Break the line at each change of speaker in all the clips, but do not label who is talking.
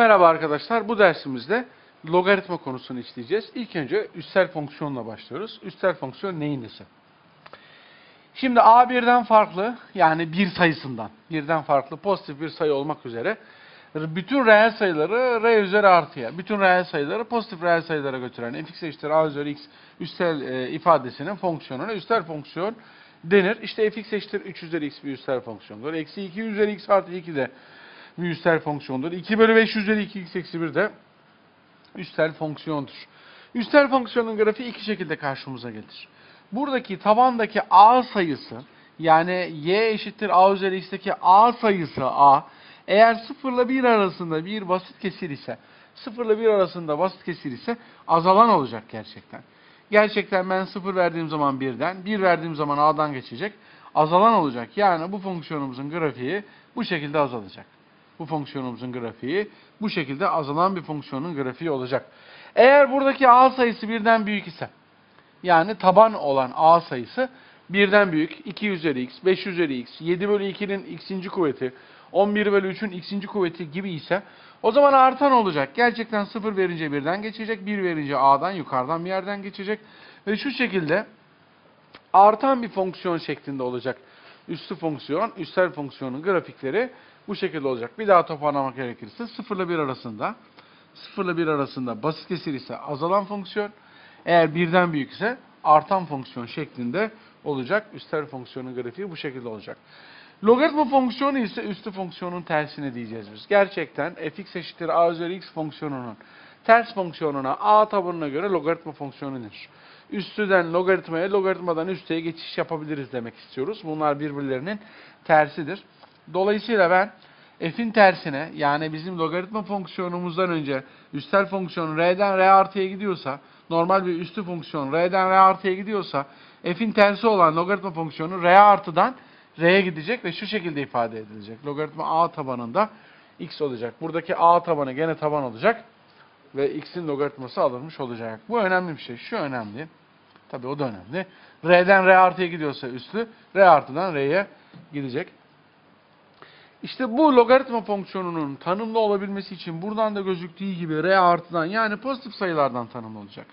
Merhaba arkadaşlar. Bu dersimizde logaritma konusunu işleyeceğiz. İlk önce üstel fonksiyonla başlıyoruz. Üstel fonksiyon neyin nesi? Şimdi a birden farklı yani bir sayısından birden farklı pozitif bir sayı olmak üzere bütün reel sayıları r üzeri artıya, bütün reel sayıları pozitif reel sayılara götüren fx eşittir a üzeri x üstel e, ifadesinin fonksiyonuna üstel fonksiyon denir. İşte fx eşittir 3 üzeri x bir üstel fonksiyondur. Eksi 2 üzeri x artı 2 de bir üstel fonksiyondur. 2 bölü 5 üzeri 2 x eksi 1 de üstel fonksiyondur. Üstel fonksiyonun grafiği iki şekilde karşımıza gelir. Buradaki tabandaki a sayısı yani y eşittir a üzeri x'teki a sayısı a eğer 0 ile 1 arasında bir basit kesir ise 0 ile 1 arasında basit kesir ise azalan olacak gerçekten. Gerçekten ben 0 verdiğim zaman 1'den, 1 verdiğim zaman a'dan geçecek. Azalan olacak. Yani bu fonksiyonumuzun grafiği bu şekilde azalacak. Bu fonksiyonumuzun grafiği bu şekilde azalan bir fonksiyonun grafiği olacak. Eğer buradaki a sayısı birden büyük ise yani taban olan a sayısı birden büyük 2 üzeri x, 5 üzeri x, 7 bölü 2'nin x'inci kuvveti, 11 bölü 3'ün x'inci kuvveti gibi ise o zaman artan olacak. Gerçekten 0 verince birden geçecek, 1 verince a'dan yukarıdan bir yerden geçecek ve şu şekilde artan bir fonksiyon şeklinde olacak. Üstü fonksiyon, üstel fonksiyonun grafikleri bu şekilde olacak. Bir daha toparlamak gerekirse 0 ile 1 arasında 0 ile 1 arasında basit kesir ise azalan fonksiyon, eğer birden büyük ise artan fonksiyon şeklinde olacak. Üstel fonksiyonun grafiği bu şekilde olacak. Logaritma fonksiyonu ise üstü fonksiyonun tersine diyeceğiz biz. Gerçekten fx eşittir a üzeri x fonksiyonunun ters fonksiyonuna a tabanına göre logaritma fonksiyonu denir. Üstüden logaritmaya, logaritmadan üsteye geçiş yapabiliriz demek istiyoruz. Bunlar birbirlerinin tersidir. Dolayısıyla ben f'in tersine yani bizim logaritma fonksiyonumuzdan önce üstel fonksiyon r'den r artıya gidiyorsa normal bir üstü fonksiyon r'den r artıya gidiyorsa f'in tersi olan logaritma fonksiyonu r artıdan r'ye gidecek ve şu şekilde ifade edilecek. Logaritma a tabanında x olacak. Buradaki a tabanı gene taban olacak ve x'in logaritması alınmış olacak. Bu önemli bir şey. Şu önemli. Tabii o da önemli. R'den R artıya gidiyorsa üstü, R artıdan R'ye gidecek. İşte bu logaritma fonksiyonunun tanımlı olabilmesi için buradan da gözüktüğü gibi R artıdan yani pozitif sayılardan tanımlı olacak.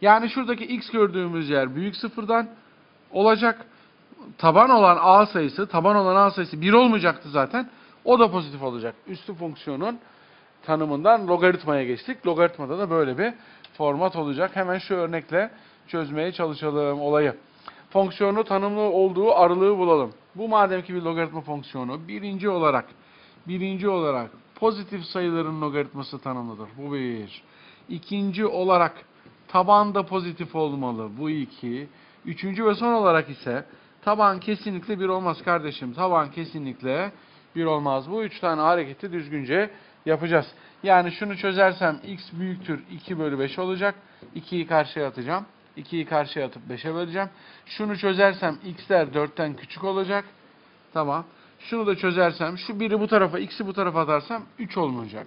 Yani şuradaki x gördüğümüz yer büyük sıfırdan olacak. Taban olan a sayısı, taban olan a sayısı 1 olmayacaktı zaten. O da pozitif olacak. Üstü fonksiyonun tanımından logaritmaya geçtik. Logaritmada da böyle bir format olacak. Hemen şu örnekle çözmeye çalışalım olayı. Fonksiyonu tanımlı olduğu aralığı bulalım. Bu madem ki bir logaritma fonksiyonu birinci olarak birinci olarak pozitif sayıların logaritması tanımlıdır. Bu bir. İkinci olarak taban da pozitif olmalı. Bu iki. Üçüncü ve son olarak ise taban kesinlikle bir olmaz kardeşim. Taban kesinlikle bir olmaz. Bu üç tane hareketi düzgünce yapacağız. Yani şunu çözersem x büyüktür 2 bölü 5 olacak. 2'yi karşıya atacağım. 2'yi karşıya atıp 5'e böleceğim. Şunu çözersem x'ler 4'ten küçük olacak. Tamam. Şunu da çözersem şu biri bu tarafa x'i bu tarafa atarsam 3 olmayacak.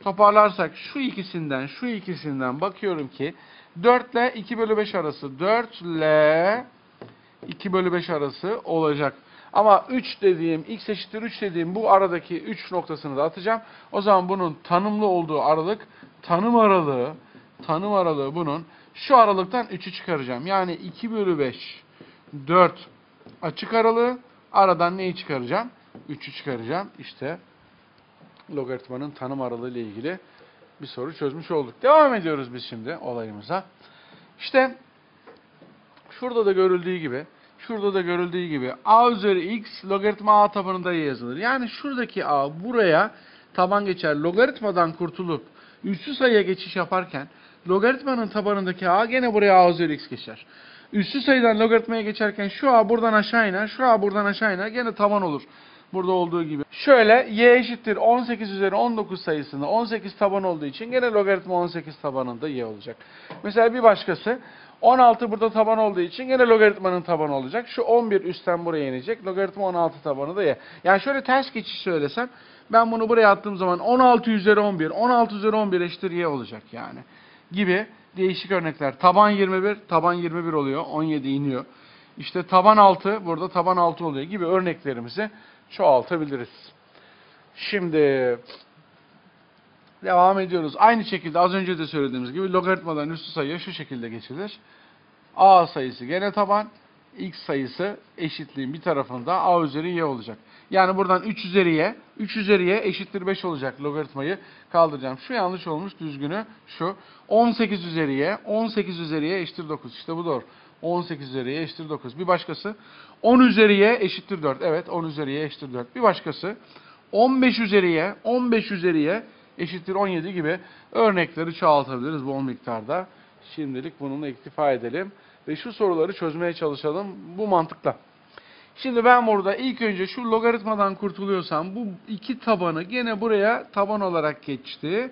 Toparlarsak şu ikisinden şu ikisinden bakıyorum ki 4 ile 2 bölü 5 arası 4 ile 2 bölü 5 arası olacak. Ama 3 dediğim, x eşittir 3 dediğim bu aradaki 3 noktasını da atacağım. O zaman bunun tanımlı olduğu aralık, tanım aralığı, tanım aralığı bunun şu aralıktan 3'ü çıkaracağım. Yani 2 bölü 5, 4 açık aralığı, aradan neyi çıkaracağım? 3'ü çıkaracağım. İşte logaritmanın tanım aralığı ile ilgili bir soru çözmüş olduk. Devam ediyoruz biz şimdi olayımıza. İşte şurada da görüldüğü gibi şurada da görüldüğü gibi a üzeri x logaritma a tabanında yazılır. Yani şuradaki a buraya taban geçer. Logaritmadan kurtulup üssü sayıya geçiş yaparken logaritmanın tabanındaki a gene buraya a üzeri x geçer. Üssü sayıdan logaritmaya geçerken şu a buradan aşağı iner, şu a buradan aşağı iner gene taban olur. Burada olduğu gibi. Şöyle y eşittir 18 üzeri 19 sayısında 18 taban olduğu için gene logaritma 18 tabanında y olacak. Mesela bir başkası 16 burada taban olduğu için gene logaritmanın tabanı olacak. Şu 11 üstten buraya inecek. Logaritma 16 tabanı da y. Yani şöyle ters geçiş söylesem ben bunu buraya attığım zaman 16 üzeri 11, 16 üzeri 11 eşittir y olacak yani. Gibi değişik örnekler. Taban 21, taban 21 oluyor. 17 iniyor. İşte taban 6, burada taban 6 oluyor gibi örneklerimizi çoğaltabiliriz. Şimdi Devam ediyoruz. Aynı şekilde az önce de söylediğimiz gibi logaritmadan üstü sayıya şu şekilde geçilir. A sayısı gene taban, x sayısı eşitliğin bir tarafında a üzeri y olacak. Yani buradan 3 üzeri y, 3 üzeri y eşittir 5 olacak logaritmayı kaldıracağım. Şu yanlış olmuş, düzgünü şu. 18 üzeri y, 18 üzeri y eşittir 9. İşte bu doğru. 18 üzeri y eşittir 9. Bir başkası 10 üzeri y eşittir 4. Evet 10 üzeri y eşittir 4. Bir başkası 15 üzeri y, 15 üzeri y eşittir 17 gibi örnekleri çoğaltabiliriz bol miktarda. Şimdilik bununla iktifa edelim ve şu soruları çözmeye çalışalım bu mantıkla. Şimdi ben burada ilk önce şu logaritmadan kurtuluyorsam bu iki tabanı gene buraya taban olarak geçti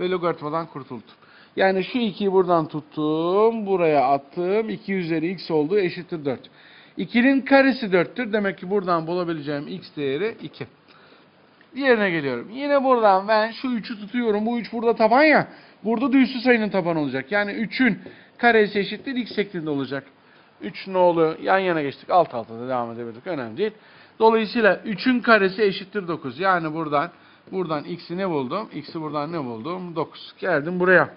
ve logaritmadan kurtuldum. Yani şu 2'yi buradan tuttum, buraya attım. 2 üzeri x oldu eşittir 4. 2'nin karesi 4'tür. Demek ki buradan bulabileceğim x değeri 2. Diğerine geliyorum. Yine buradan ben şu 3'ü tutuyorum. Bu 3 burada taban ya. Burada da üstü sayının tabanı olacak. Yani 3'ün karesi eşittir x şeklinde olacak. 3 nolu yan yana geçtik. Alt alta da devam edebilirdik. Önemli değil. Dolayısıyla 3'ün karesi eşittir 9. Yani buradan buradan x'i ne buldum? X'i buradan ne buldum? 9. Geldim buraya.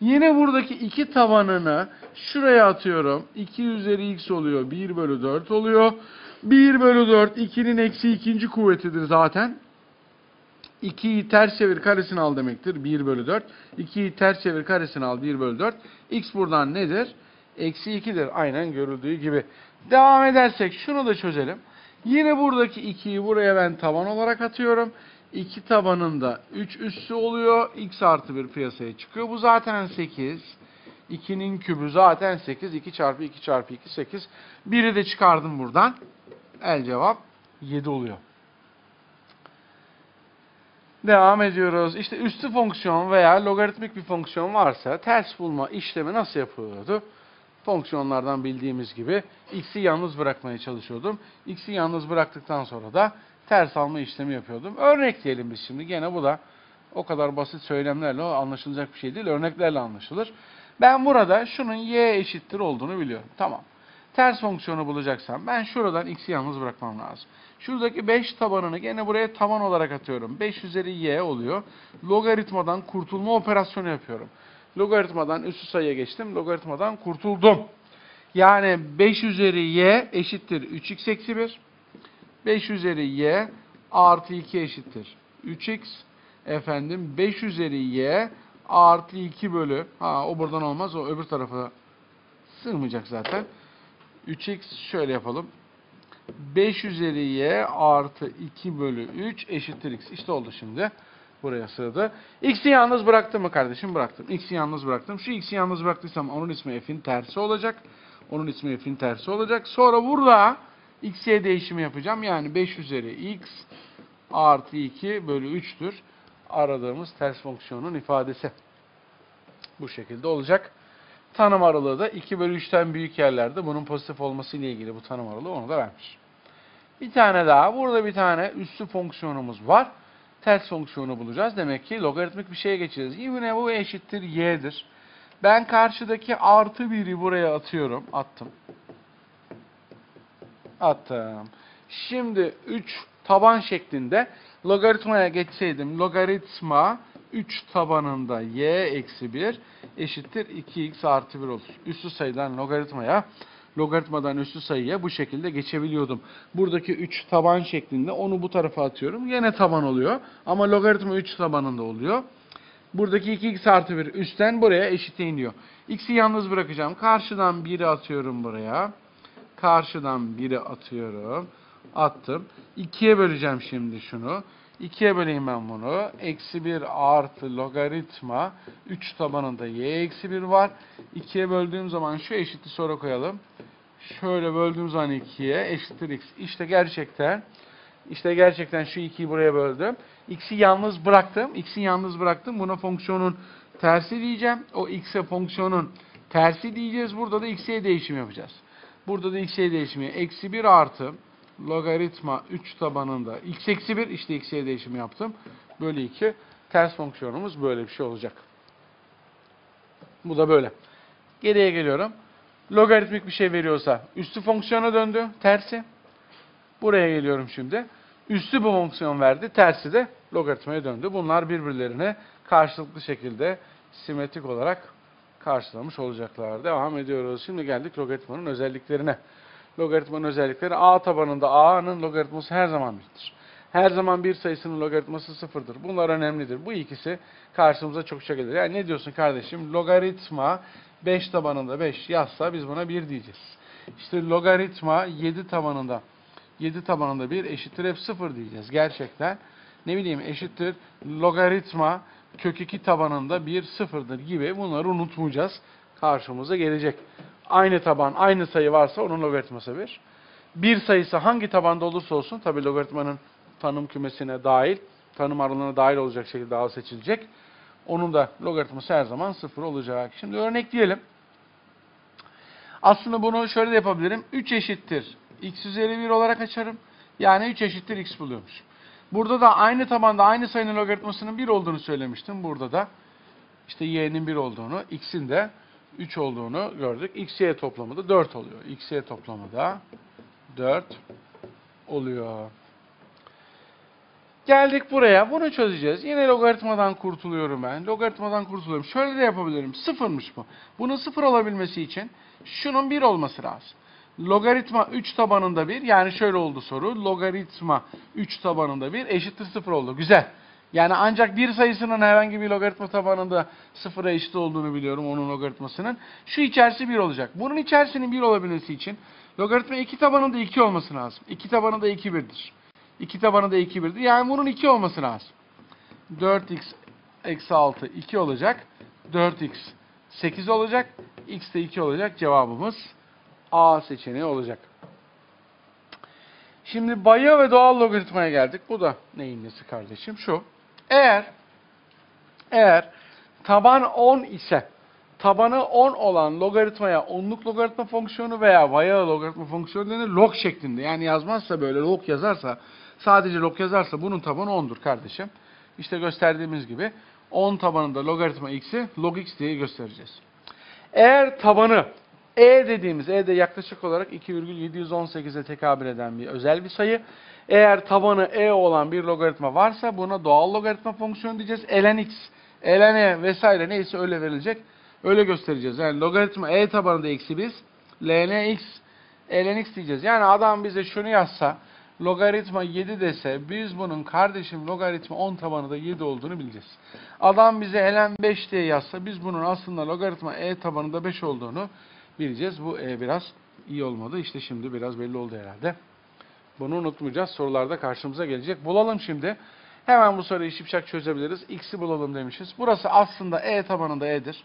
Yine buradaki iki tabanını şuraya atıyorum. 2 üzeri x oluyor. 1 bölü 4 oluyor. 1 bölü 4 2'nin eksi ikinci kuvvetidir zaten. 2'yi ters çevir karesini al demektir. 1 bölü 4. 2'yi ters çevir karesini al 1 bölü 4. X buradan nedir? Eksi 2'dir. Aynen görüldüğü gibi. Devam edersek şunu da çözelim. Yine buradaki 2'yi buraya ben taban olarak atıyorum. 2 tabanında 3 üssü oluyor. X artı 1 piyasaya çıkıyor. Bu zaten 8. 2'nin kübü zaten 8. 2 çarpı 2 çarpı 2 8. Biri de çıkardım buradan. El cevap 7 oluyor. Devam ediyoruz. İşte üstü fonksiyon veya logaritmik bir fonksiyon varsa ters bulma işlemi nasıl yapılıyordu? Fonksiyonlardan bildiğimiz gibi x'i yalnız bırakmaya çalışıyordum. X'i yalnız bıraktıktan sonra da ters alma işlemi yapıyordum. Örnek diyelim biz şimdi. Gene bu da o kadar basit söylemlerle anlaşılacak bir şey değil. Örneklerle anlaşılır. Ben burada şunun y eşittir olduğunu biliyorum. Tamam. Ters fonksiyonu bulacaksam ben şuradan x'i yalnız bırakmam lazım. Şuradaki 5 tabanını gene buraya taban olarak atıyorum. 5 üzeri y oluyor. Logaritmadan kurtulma operasyonu yapıyorum. Logaritmadan üstü sayıya geçtim. Logaritmadan kurtuldum. Yani 5 üzeri y eşittir 3x eksi 1. 5 üzeri y artı 2 eşittir 3x. Efendim 5 üzeri y artı 2 bölü. Ha o buradan olmaz. O öbür tarafa sığmayacak zaten. 3x şöyle yapalım. 5 üzeri y artı 2 bölü 3 eşittir x. İşte oldu şimdi. Buraya sığdı. X'i yalnız bıraktım mı kardeşim? Bıraktım. X'i yalnız bıraktım. Şu x'i yalnız bıraktıysam onun ismi f'in tersi olacak. Onun ismi f'in tersi olacak. Sonra burada x'ye değişimi yapacağım. Yani 5 üzeri x artı 2 bölü 3'tür. Aradığımız ters fonksiyonun ifadesi. Bu şekilde olacak. Tanım aralığı da 2 bölü 3'ten büyük yerlerde bunun pozitif olması ile ilgili bu tanım aralığı onu da vermiş. Bir tane daha. Burada bir tane üssü fonksiyonumuz var. Ters fonksiyonu bulacağız. Demek ki logaritmik bir şeye geçeceğiz. Yine bu eşittir y'dir. Ben karşıdaki artı 1'i buraya atıyorum. Attım. Attım. Şimdi 3 taban şeklinde logaritmaya geçseydim. Logaritma 3 tabanında y eksi 1 eşittir 2x artı 1 olur. Üstü sayıdan logaritmaya, logaritmadan üstü sayıya bu şekilde geçebiliyordum. Buradaki 3 taban şeklinde onu bu tarafa atıyorum. Yine taban oluyor. Ama logaritma 3 tabanında oluyor. Buradaki 2x artı 1 üstten buraya eşite iniyor. X'i yalnız bırakacağım. Karşıdan 1'i atıyorum buraya. Karşıdan 1'i atıyorum. Attım. 2'ye böleceğim şimdi şunu. 2'ye böleyim ben bunu. Eksi 1 artı logaritma 3 tabanında y eksi 1 var. 2'ye böldüğüm zaman şu eşiti sonra koyalım. Şöyle böldüğüm zaman 2'ye eşittir x. İşte gerçekten işte gerçekten şu 2'yi buraya böldüm. X'i yalnız bıraktım. X'i yalnız bıraktım. Buna fonksiyonun tersi diyeceğim. O x'e fonksiyonun tersi diyeceğiz. Burada da x'e değişim yapacağız. Burada da x'e değişimi. Eksi 1 artı logaritma 3 tabanında x eksi 1 işte x'e değişimi yaptım. Bölü 2 ters fonksiyonumuz böyle bir şey olacak. Bu da böyle. Geriye geliyorum. Logaritmik bir şey veriyorsa üstü fonksiyona döndü. Tersi. Buraya geliyorum şimdi. Üstü bu fonksiyon verdi, tersi de logaritmaya döndü. Bunlar birbirlerine karşılıklı şekilde simetrik olarak karşılamış olacaklar. Devam ediyoruz. Şimdi geldik logaritmanın özelliklerine. Logaritmanın özellikleri a tabanında a'nın logaritması her zaman birdir. Her zaman bir sayısının logaritması sıfırdır. Bunlar önemlidir. Bu ikisi karşımıza çokça gelir. Yani ne diyorsun kardeşim? Logaritma 5 tabanında 5 yazsa biz buna 1 diyeceğiz. İşte logaritma 7 tabanında 7 tabanında 1 eşittir hep 0 diyeceğiz. Gerçekten ne bileyim eşittir logaritma kök 2 tabanında 1 sıfırdır gibi bunları unutmayacağız. Karşımıza gelecek. Aynı taban, aynı sayı varsa onun logaritması 1. Bir sayısı hangi tabanda olursa olsun tabi logaritmanın tanım kümesine dahil, tanım aralığına dahil olacak şekilde A seçilecek. Onun da logaritması her zaman 0 olacak. Şimdi örnekleyelim. Aslında bunu şöyle de yapabilirim. 3 eşittir x üzeri 1 olarak açarım. Yani 3 eşittir x buluyormuş. Burada da aynı tabanda aynı sayının logaritmasının 1 olduğunu söylemiştim. Burada da işte y'nin 1 olduğunu, x'in de 3 olduğunu gördük. x, y toplamı da 4 oluyor. x, y toplamı da 4 oluyor. Geldik buraya. Bunu çözeceğiz. Yine logaritmadan kurtuluyorum ben. Logaritmadan kurtuluyorum. Şöyle de yapabilirim. Sıfırmış bu. Bunun sıfır olabilmesi için şunun 1 olması lazım. Logaritma 3 tabanında 1. Yani şöyle oldu soru. Logaritma 3 tabanında 1 eşittir 0 oldu. Güzel. Yani ancak bir sayısının herhangi bir logaritma tabanında sıfıra eşit olduğunu biliyorum onun logaritmasının. Şu içerisi 1 olacak. Bunun içerisinin 1 olabilmesi için logaritma 2 tabanında 2 olması lazım. 2 tabanında 2 1'dir. 2 tabanı da 2 1'dir. Yani bunun 2 olması lazım. 4x eksi 6 2 olacak. 4x 8 olacak. x de 2 olacak. Cevabımız A seçeneği olacak. Şimdi bayı ve doğal logaritmaya geldik. Bu da neyin nesi kardeşim? Şu. Eğer eğer taban 10 ise tabanı 10 olan logaritmaya onluk logaritma fonksiyonu veya bayağı logaritma fonksiyonu denir. Log şeklinde. Yani yazmazsa böyle log yazarsa sadece log yazarsa bunun tabanı 10'dur kardeşim. İşte gösterdiğimiz gibi 10 tabanında logaritma x'i log x diye göstereceğiz. Eğer tabanı e dediğimiz, e de yaklaşık olarak 2,718'e tekabül eden bir özel bir sayı. Eğer tabanı e olan bir logaritma varsa buna doğal logaritma fonksiyonu diyeceğiz. ln x, ln e vesaire neyse öyle verilecek. Öyle göstereceğiz. Yani logaritma e tabanında eksi biz, ln x, ln x diyeceğiz. Yani adam bize şunu yazsa, logaritma 7 dese biz bunun kardeşim logaritma 10 tabanında 7 olduğunu bileceğiz. Adam bize ln 5 diye yazsa biz bunun aslında logaritma e tabanında 5 olduğunu bileceğiz. Bu e biraz iyi olmadı. İşte şimdi biraz belli oldu herhalde. Bunu unutmayacağız. Sorularda karşımıza gelecek. Bulalım şimdi. Hemen bu soruyu şipşak çözebiliriz. X'i bulalım demişiz. Burası aslında e tabanında e'dir.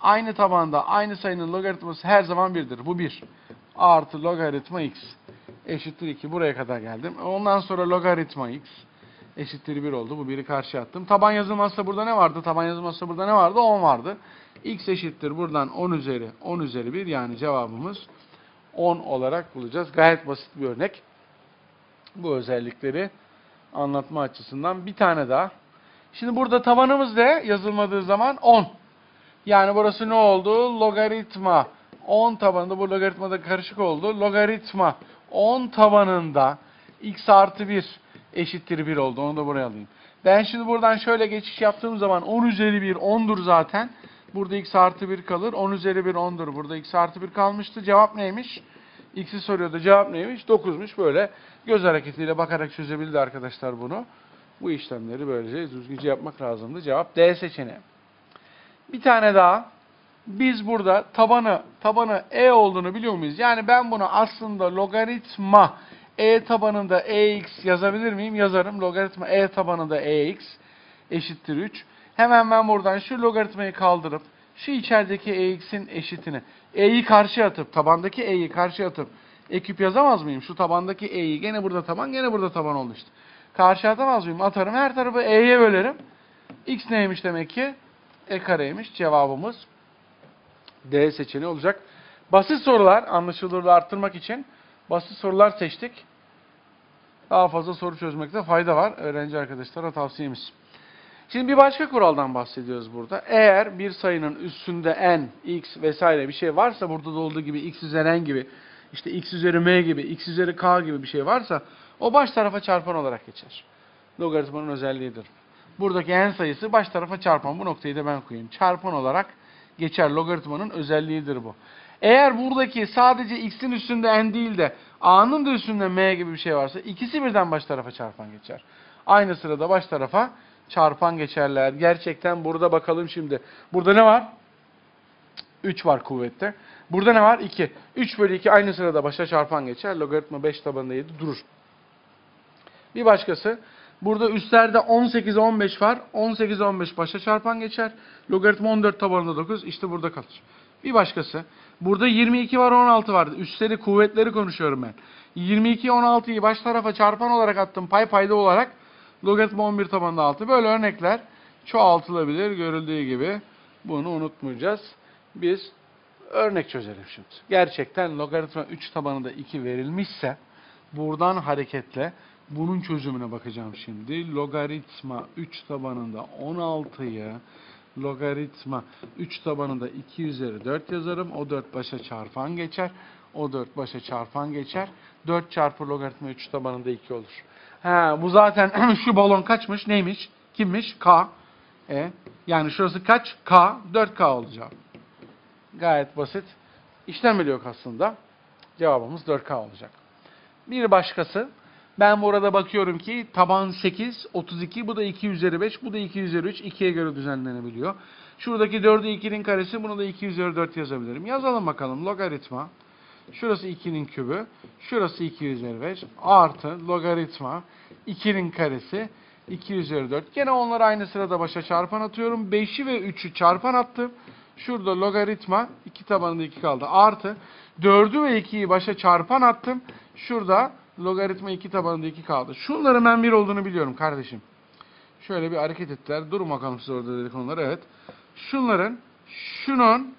Aynı tabanda aynı sayının logaritması her zaman 1'dir. Bu 1. Artı logaritma x eşittir 2. Buraya kadar geldim. Ondan sonra logaritma x eşittir 1 oldu. Bu 1'i karşıya attım. Taban yazılmazsa burada ne vardı? Taban yazılmazsa burada ne vardı? 10 vardı. x eşittir buradan 10 üzeri 10 üzeri 1 yani cevabımız 10 olarak bulacağız. Gayet basit bir örnek. Bu özellikleri anlatma açısından bir tane daha. Şimdi burada tabanımız ne? Yazılmadığı zaman 10. Yani burası ne oldu? Logaritma 10 tabanında bu logaritmada karışık oldu. Logaritma 10 tabanında x artı 1 eşittir 1 oldu. Onu da buraya alayım. Ben şimdi buradan şöyle geçiş yaptığım zaman 10 üzeri 1 10'dur zaten. Burada x artı 1 kalır. 10 üzeri 1 10'dur. Burada x artı 1 kalmıştı. Cevap neymiş? X'i soruyordu. Cevap neymiş? 9'muş. Böyle göz hareketiyle bakarak çözebildi arkadaşlar bunu. Bu işlemleri böylece düzgünce yapmak lazımdı. Cevap D seçeneği. Bir tane daha. Biz burada tabanı tabanı e olduğunu biliyor muyuz? Yani ben bunu aslında logaritma e tabanında ex yazabilir miyim? Yazarım. Logaritma e tabanında ex eşittir 3. Hemen ben buradan şu logaritmayı kaldırıp şu içerideki ex'in eşitini e'yi karşıya atıp tabandaki e'yi karşıya atıp eküp yazamaz mıyım? Şu tabandaki e'yi gene burada taban gene burada taban oldu işte. Karşıya atamaz mıyım? Atarım. Her tarafı e'ye bölerim. x neymiş demek ki? E kareymiş. Cevabımız D seçeneği olacak. Basit sorular anlaşılırlığı arttırmak için basit sorular seçtik. Daha fazla soru çözmekte fayda var. Öğrenci arkadaşlara tavsiyemiz. Şimdi bir başka kuraldan bahsediyoruz burada. Eğer bir sayının üstünde n, x vesaire bir şey varsa burada da olduğu gibi x üzeri n gibi işte x üzeri m gibi, x üzeri k gibi bir şey varsa o baş tarafa çarpan olarak geçer. Logaritmanın özelliğidir. Buradaki n sayısı baş tarafa çarpan. Bu noktayı da ben koyayım. Çarpan olarak geçer. Logaritmanın özelliğidir bu. Eğer buradaki sadece x'in üstünde n değil de a'nın da üstünde m gibi bir şey varsa ikisi birden baş tarafa çarpan geçer. Aynı sırada baş tarafa çarpan geçerler. Gerçekten burada bakalım şimdi. Burada ne var? 3 var kuvvette. Burada ne var? 2. 3 bölü 2 aynı sırada başa çarpan geçer. Logaritma 5 tabanında 7 durur. Bir başkası. Burada üstlerde 18 15 var. 18 15 başa çarpan geçer. Logaritma 14 tabanında 9. İşte burada kalır. Bir başkası. Burada 22 var 16 var. Üstleri kuvvetleri konuşuyorum ben. 22 16'yı baş tarafa çarpan olarak attım. Pay payda olarak. Logaritma 11 tabanında 6. Böyle örnekler çoğaltılabilir. Görüldüğü gibi. Bunu unutmayacağız. Biz örnek çözelim şimdi. Gerçekten logaritma 3 tabanında 2 verilmişse buradan hareketle bunun çözümüne bakacağım şimdi. Logaritma 3 tabanında 16'yı logaritma 3 tabanında 2 üzeri 4 yazarım. O 4 başa çarpan geçer. O 4 başa çarpan geçer. 4 çarpı logaritma 3 tabanında 2 olur. Ha, bu zaten şu balon kaçmış? Neymiş? Kimmiş? K. E, yani şurası kaç? K. 4K olacak. Gayet basit. İşlem bile yok aslında. Cevabımız 4K olacak. Bir başkası. Ben burada bakıyorum ki taban 8, 32, bu da 2 üzeri 5, bu da 2 üzeri 3, 2'ye göre düzenlenebiliyor. Şuradaki 4'ü 2'nin karesi, bunu da 2 üzeri 4 yazabilirim. Yazalım bakalım. Logaritma. Şurası 2'nin kübü, şurası 2 üzeri 5 artı logaritma 2'nin karesi 2 üzeri 4. Gene onları aynı sırada başa çarpan atıyorum. 5'i ve 3'ü çarpan attım. Şurada logaritma 2 tabanında 2 kaldı. Artı 4'ü ve 2'yi başa çarpan attım. Şurada logaritma 2 tabanında 2 kaldı. Şunların ben 1 olduğunu biliyorum kardeşim. Şöyle bir hareket ettiler. Durun bakalım siz orada dedik onları. Evet. Şunların şunun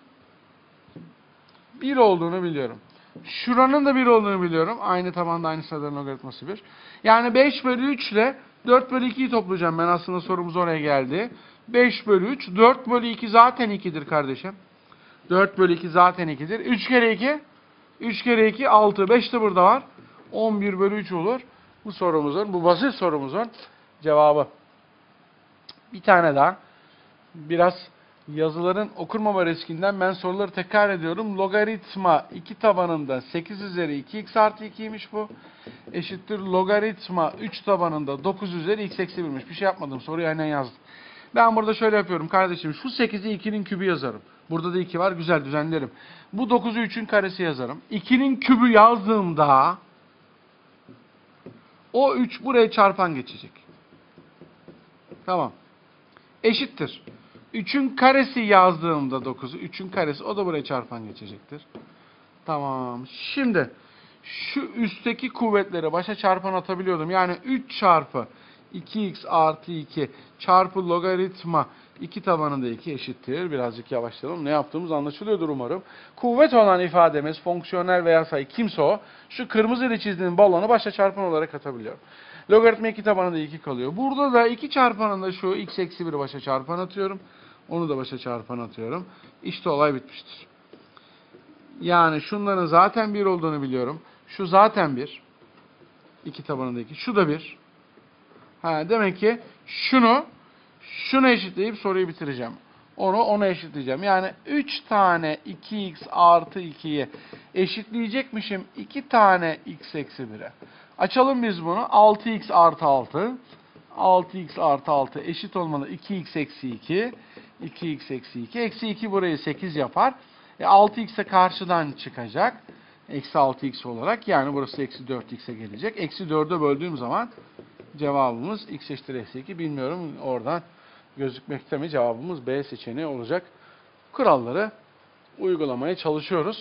1 olduğunu biliyorum. Şuranın da 1 olduğunu biliyorum. Aynı tabanda aynı sıraların logaritması 1. Yani 5 bölü 3 ile 4 bölü 2'yi toplayacağım ben. Aslında sorumuz oraya geldi. 5 bölü 3. 4 bölü 2 zaten 2'dir kardeşim. 4 bölü 2 zaten 2'dir. 3 kere 2. 3 kere 2 6. 5 de burada var. 11 bölü 3 olur. Bu sorumuzun, bu basit sorumuzun cevabı. Bir tane daha. Biraz yazıların okunmama riskinden ben soruları tekrar ediyorum. Logaritma 2 tabanında 8 üzeri 2x artı 2'ymiş bu. Eşittir logaritma 3 tabanında 9 üzeri x eksi 1'miş. Bir şey yapmadım. Soruyu aynen yazdım. Ben burada şöyle yapıyorum kardeşim. Şu 8'i 2'nin kübü yazarım. Burada da 2 var. Güzel düzenlerim. Bu 9'u 3'ün karesi yazarım. 2'nin kübü yazdığımda o 3 buraya çarpan geçecek. Tamam. Eşittir. 3'ün karesi yazdığımda 9'u, 3'ün karesi o da buraya çarpan geçecektir. Tamam. Şimdi şu üstteki kuvvetleri başa çarpan atabiliyordum. Yani 3 çarpı 2x artı 2 çarpı logaritma 2 tabanında 2 eşittir. Birazcık yavaşlayalım. Ne yaptığımız anlaşılıyordur umarım. Kuvvet olan ifademiz fonksiyonel veya sayı kimse o. Şu kırmızı ile çizdiğim balonu başa çarpan olarak atabiliyorum. Logaritma 2 tabanında 2 kalıyor. Burada da 2 çarpanında şu x eksi 1'i başa çarpan atıyorum. Onu da başa çarpan atıyorum. İşte olay bitmiştir. Yani şunların zaten 1 olduğunu biliyorum. Şu zaten 1. 2 tabanında 2. Şu da 1. Ha, demek ki şunu şunu eşitleyip soruyu bitireceğim. Onu ona eşitleyeceğim. Yani 3 tane 2x artı 2'yi eşitleyecekmişim 2 tane x eksi 1'e. Açalım biz bunu. 6x artı 6. 6x artı 6 eşit olmalı 2x eksi 2. 2x eksi 2. Eksi 2 burayı 8 yapar. E 6x de karşıdan çıkacak. Eksi 6x olarak. Yani burası eksi 4x'e gelecek. Eksi 4'e böldüğüm zaman cevabımız x eşittir eksi 2. Bilmiyorum oradan gözükmekte mi cevabımız B seçeneği olacak. Kuralları uygulamaya çalışıyoruz.